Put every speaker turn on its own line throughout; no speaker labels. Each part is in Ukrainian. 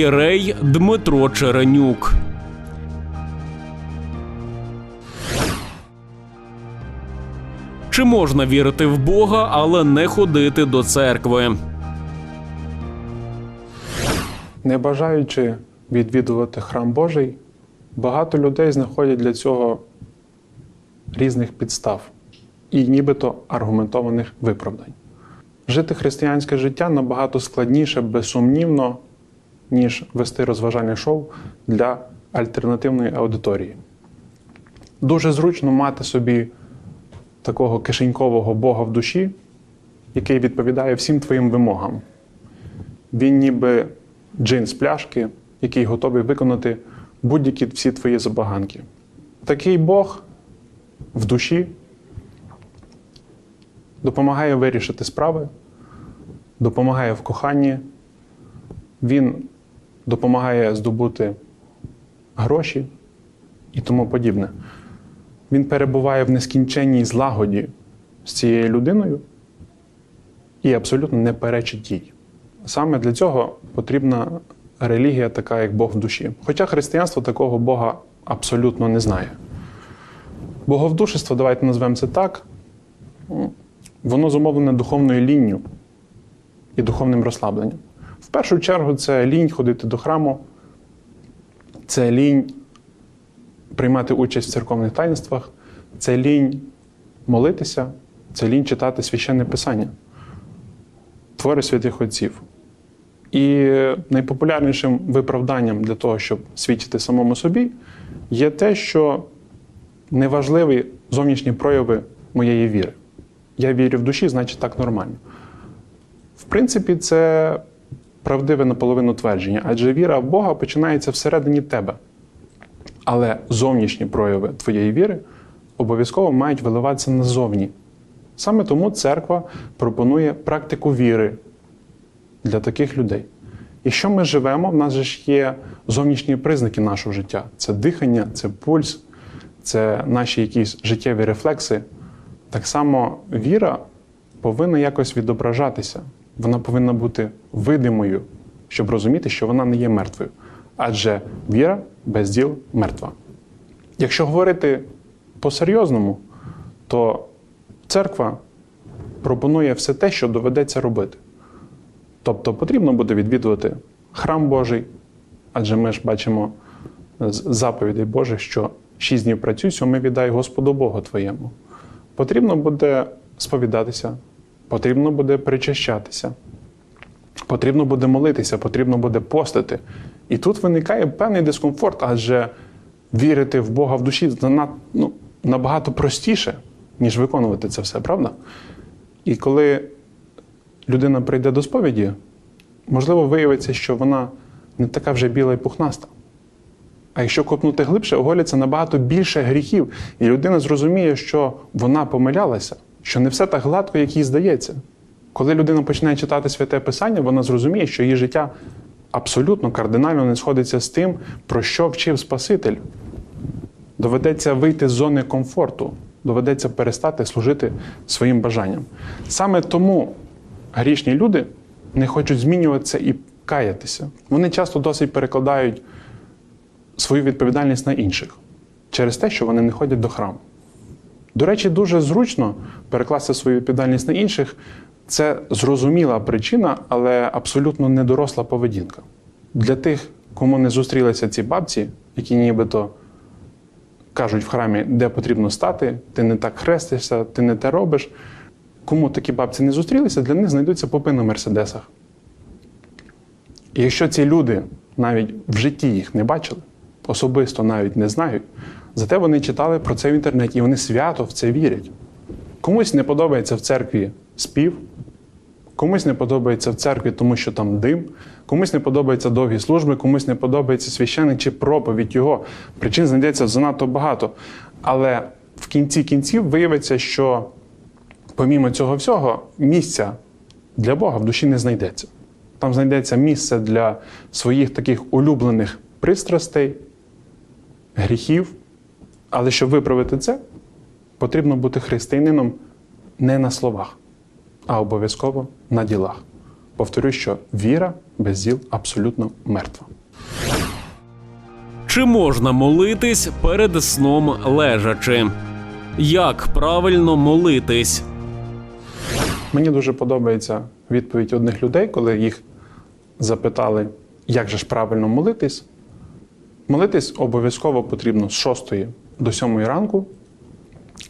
Ієрей Дмитро Черенюк. Чи можна вірити в Бога, але не ходити до церкви?
Не бажаючи відвідувати храм Божий, багато людей знаходять для цього різних підстав і нібито аргументованих виправдань. Жити християнське життя набагато складніше, безсумнівно, ніж вести розважальне шоу для альтернативної аудиторії. Дуже зручно мати собі такого кишенькового Бога в душі, який відповідає всім твоїм вимогам. Він ніби джин з пляшки, який готовий виконати будь-які всі твої забаганки. Такий Бог в душі допомагає вирішити справи, допомагає в коханні, він допомагає здобути гроші і тому подібне. Він перебуває в нескінченній злагоді з цією людиною і абсолютно не перечить їй. Саме для цього потрібна релігія, така як Бог в душі. Хоча християнство такого Бога абсолютно не знає. Боговдушество, давайте назвемо це так, воно зумовлене духовною лінню і духовним розслабленням. В першу чергу, це лінь ходити до храму, це лінь приймати участь в церковних таїнствах, це лінь молитися, це лінь читати священне писання, твори святих отців. І найпопулярнішим виправданням для того, щоб свідчити самому собі, є те, що неважливі зовнішні прояви моєї віри. Я вірю в душі, значить так нормально. В принципі, це правдиве наполовину твердження, адже віра в Бога починається всередині тебе. Але зовнішні прояви твоєї віри обов'язково мають виливатися назовні. Саме тому церква пропонує практику віри для таких людей. Якщо ми живемо, в нас же ж є зовнішні признаки нашого життя: це дихання, це пульс, це наші якісь життєві рефлекси. Так само віра повинна якось відображатися. Вона повинна бути видимою, щоб розуміти, що вона не є мертвою. Адже віра без діл мертва. Якщо говорити по-серйозному, то церква пропонує все те, що доведеться робити. Тобто потрібно буде відвідувати храм Божий, адже ми ж бачимо з заповідей Божих, що шість днів працюй, сьомий віддай Господу Богу твоєму. Потрібно буде сповідатися, потрібно буде причащатися, потрібно буде молитися, потрібно буде постити. І тут виникає певний дискомфорт, адже вірити в Бога в душі ну, набагато простіше, ніж виконувати це все, правда? І коли людина прийде до сповіді, можливо, виявиться, що вона не така вже біла і пухнаста. А якщо копнути глибше, оголяться набагато більше гріхів, і людина зрозуміє, що вона помилялася, що не все так гладко, як їй здається. Коли людина починає читати святе Писання, вона зрозуміє, що її життя абсолютно кардинально не сходиться з тим, про що вчив Спаситель. Доведеться вийти з зони комфорту, доведеться перестати служити своїм бажанням. Саме тому грішні люди не хочуть змінюватися і каятися. Вони часто досить перекладають свою відповідальність на інших через те, що вони не ходять до храму. До речі, дуже зручно перекласти свою відповідальність на інших. Це зрозуміла причина, але абсолютно недоросла поведінка. Для тих, кому не зустрілися ці бабці, які нібито кажуть в храмі, де потрібно стати, ти не так хрестишся, ти не те робиш. Кому такі бабці не зустрілися, для них знайдуться попи на мерседесах. І якщо ці люди навіть в житті їх не бачили, особисто навіть не знають, зате вони читали про це в інтернеті, і вони свято в це вірять. Комусь не подобається в церкві спів, комусь не подобається в церкві, тому що там дим, комусь не подобаються довгі служби, комусь не подобається священик чи проповідь його. Причин знайдеться занадто багато. Але в кінці кінців виявиться, що помімо цього всього, місця для Бога в душі не знайдеться. Там знайдеться місце для своїх таких улюблених пристрастей, гріхів. Але щоб виправити це, потрібно бути християнином не на словах, а обов'язково на ділах. повторюю, що віра без діл абсолютно мертва.
Чи можна молитись перед сном лежачи? Як правильно молитись?
Мені дуже подобається відповідь одних людей, коли їх запитали, як же ж правильно молитись. Молитись обов'язково потрібно з 6 до 7 ранку.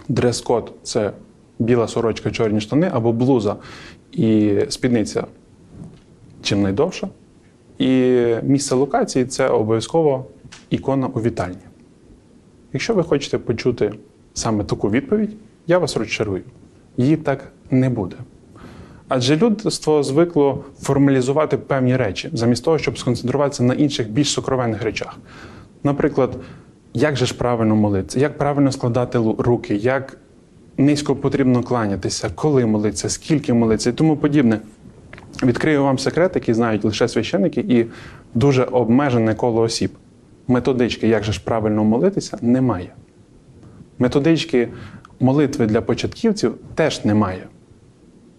Дрес-код це біла сорочка, чорні штани або блуза і спідниця чим найдовша. І місце локації це обов'язково ікона у вітальні. Якщо ви хочете почути саме таку відповідь, я вас розчарую. Її так не буде. Адже людство звикло формалізувати певні речі, замість того, щоб сконцентруватися на інших більш сокровенних речах. Наприклад, як же ж правильно молитися, як правильно складати руки, як низько потрібно кланятися, коли молитися, скільки молитися і тому подібне. Відкрию вам секрет, який знають лише священники, і дуже обмежене коло осіб. Методички, як же ж правильно молитися, немає. Методички молитви для початківців теж немає.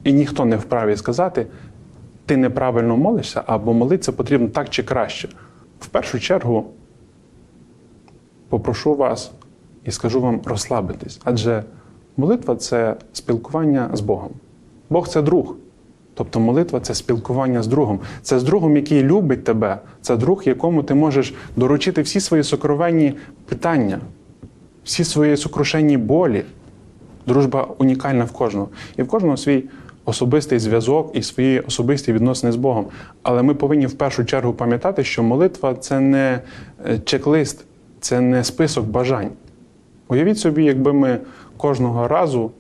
І ніхто не вправі сказати, ти неправильно молишся, або молитися потрібно так чи краще. В першу чергу попрошу вас і скажу вам розслабитись, адже молитва це спілкування з Богом. Бог це друг. Тобто молитва це спілкування з другом. Це з другом, який любить тебе, це друг, якому ти можеш доручити всі свої сокровенні питання, всі свої сокрушенні болі. Дружба унікальна в кожного. І в кожного свій особистий зв'язок і свої особисті відносини з Богом. Але ми повинні в першу чергу пам'ятати, що молитва це не е, чек-лист, це не список бажань. Уявіть собі, якби ми кожного разу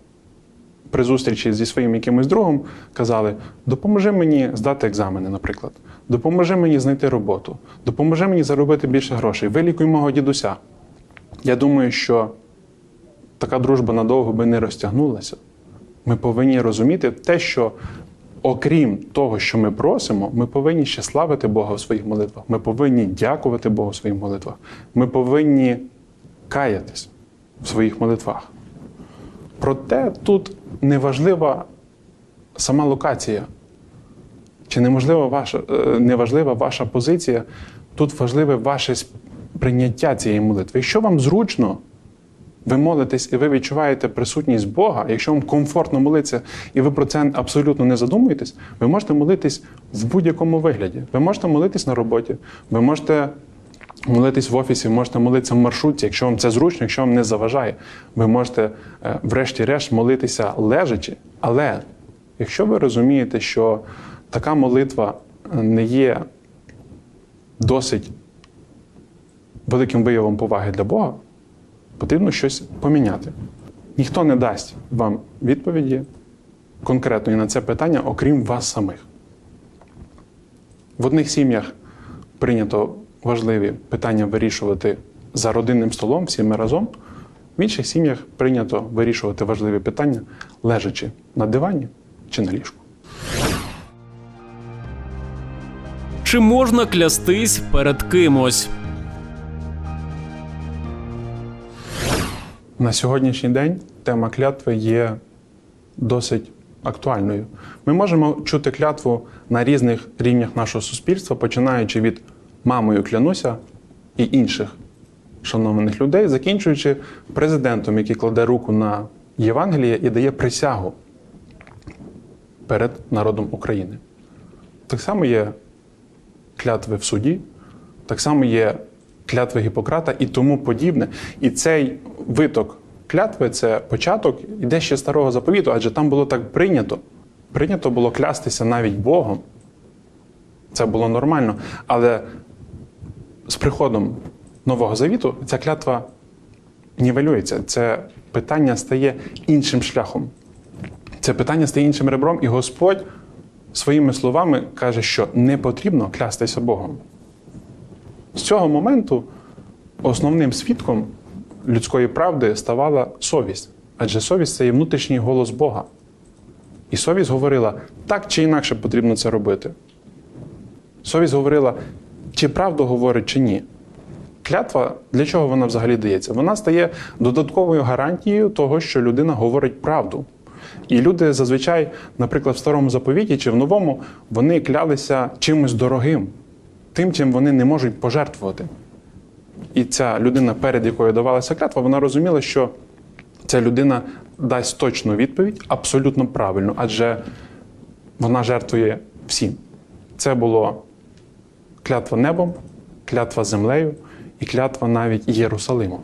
при зустрічі зі своїм якимось другом казали: допоможи мені здати екзамени, наприклад, допоможи мені знайти роботу, допоможи мені заробити більше грошей, вилікуй мого дідуся. Я думаю, що така дружба надовго би не розтягнулася. Ми повинні розуміти те, що окрім того, що ми просимо, ми повинні ще славити Бога в своїх молитвах. Ми повинні дякувати Богу в своїх молитвах. Ми повинні каятись в своїх молитвах. Проте тут неважлива сама локація, чи неможлива ваша, е, неважлива ваша позиція, тут важливе ваше прийняття цієї молитви. Якщо вам зручно, ви молитесь і ви відчуваєте присутність Бога, якщо вам комфортно молитися, і ви про це абсолютно не задумуєтесь, ви можете молитись в будь-якому вигляді. Ви можете молитись на роботі, ви можете молитись в офісі, можете молитися в маршрутці, якщо вам це зручно, якщо вам не заважає. Ви можете, е, врешті-решт, молитися лежачи. Але якщо ви розумієте, що така молитва е, не є досить великим виявом поваги для Бога, потрібно щось поміняти. Ніхто не дасть вам відповіді конкретної на це питання, окрім вас самих. В одних сім'ях прийнято важливі питання вирішувати за родинним столом всіми разом. В інших сім'ях прийнято вирішувати важливі питання, лежачи на дивані чи на ліжку.
Чи можна клястись перед кимось?
На сьогоднішній день тема клятви є досить актуальною. Ми можемо чути клятву на різних рівнях нашого суспільства, починаючи від мамою клянуся і інших шанованих людей, закінчуючи президентом, який кладе руку на Євангеліє і дає присягу перед народом України. Так само є клятви в суді, так само є клятви Гіппократа і тому подібне. І цей виток клятви це початок іде ще старого заповіту, адже там було так прийнято. Прийнято було клястися навіть Богом. Це було нормально. Але з приходом Нового Завіту ця клятва нівелюється. Це питання стає іншим шляхом. Це питання стає іншим ребром, і Господь своїми словами каже, що не потрібно клястися Богом. З цього моменту основним свідком людської правди ставала совість, адже совість це є внутрішній голос Бога. І совість говорила, так чи інакше потрібно це робити. Совість говорила, чи правду говорить, чи ні. Клятва для чого вона взагалі дається? Вона стає додатковою гарантією того, що людина говорить правду. І люди зазвичай, наприклад, в старому заповіті чи в новому, вони клялися чимось дорогим, тим, чим вони не можуть пожертвувати. І ця людина, перед якою давалася клятва, вона розуміла, що ця людина дасть точну відповідь, абсолютно правильну, адже вона жертвує всім. Це було клятва небом, клятва землею і клятва навіть Єрусалимом.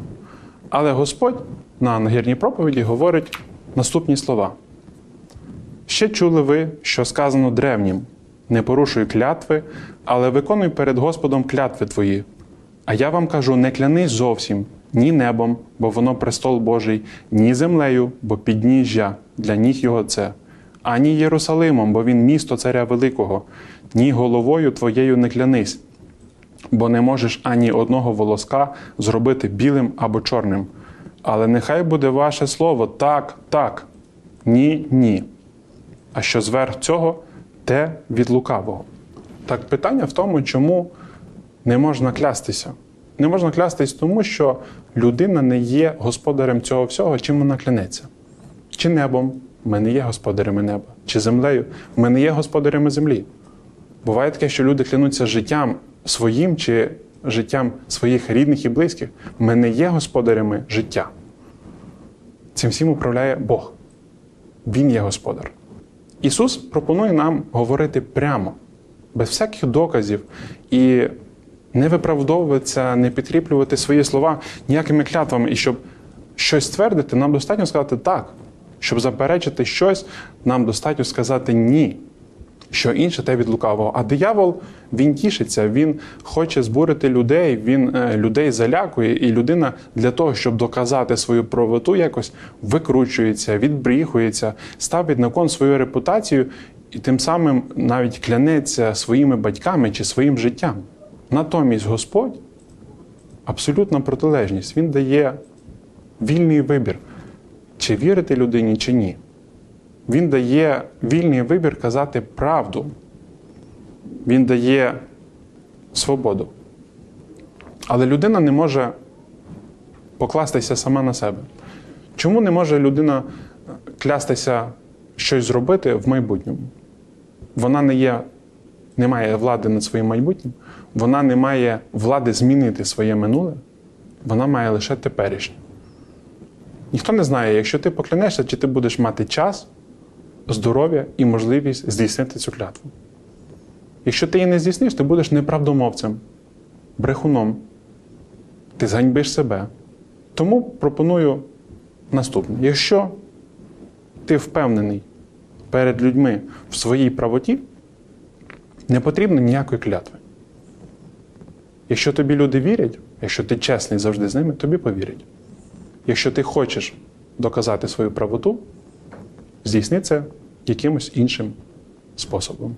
Але Господь на нагірній проповіді говорить наступні слова. Ще чули ви, що сказано древнім: не порушуй клятви, але виконуй перед Господом клятви твої. А я вам кажу: не клянись зовсім ні небом, бо воно престол Божий, ні землею, бо підніжжя для ніг його це, ані Єрусалимом, бо він місто царя Великого, ні головою твоєю не клянись, бо не можеш ані одного волоска зробити білим або чорним. Але нехай буде ваше слово так, так, ні, ні. А що зверх цього, те від лукавого. Так питання в тому, чому не можна клястися. Не можна клястись тому, що людина не є господарем цього всього, чим вона клянеться. Чи небом ми не є господарями неба, чи землею ми не є господарями землі. Буває таке, що люди клянуться життям своїм чи життям своїх рідних і близьких. Ми не є господарями життя. Цим всім управляє Бог. Він є господар. Ісус пропонує нам говорити прямо, без всяких доказів, і не виправдовуватися, не підкріплювати свої слова ніякими клятвами. І щоб щось твердити, нам достатньо сказати так. Щоб заперечити щось, нам достатньо сказати ні. Що інше те від лукавого. А диявол він тішиться, він хоче збурити людей, він е, людей залякує, і людина для того, щоб доказати свою правоту, якось викручується, відбріхується, ставить на кон свою репутацію і тим самим навіть клянеться своїми батьками чи своїм життям. Натомість Господь абсолютна протилежність. Він дає вільний вибір, чи вірити людині, чи ні. Він дає вільний вибір казати правду. Він дає свободу. Але людина не може покластися сама на себе. Чому не може людина клястися щось зробити в майбутньому? Вона не є, не має влади над своїм майбутнім, вона не має влади змінити своє минуле, вона має лише теперішнє. Ніхто не знає, якщо ти поклянешся, чи ти будеш мати час, здоров'я і можливість здійснити цю клятву. Якщо ти її не здійсниш, ти будеш неправдомовцем, брехуном, ти зганьбиш себе. Тому пропоную наступне: якщо ти впевнений перед людьми в своїй правоті, не потрібно ніякої клятви. Якщо тобі люди вірять, якщо ти чесний завжди з ними, тобі повірять. Якщо ти хочеш доказати свою правоту, здійсни це якимось іншим способом.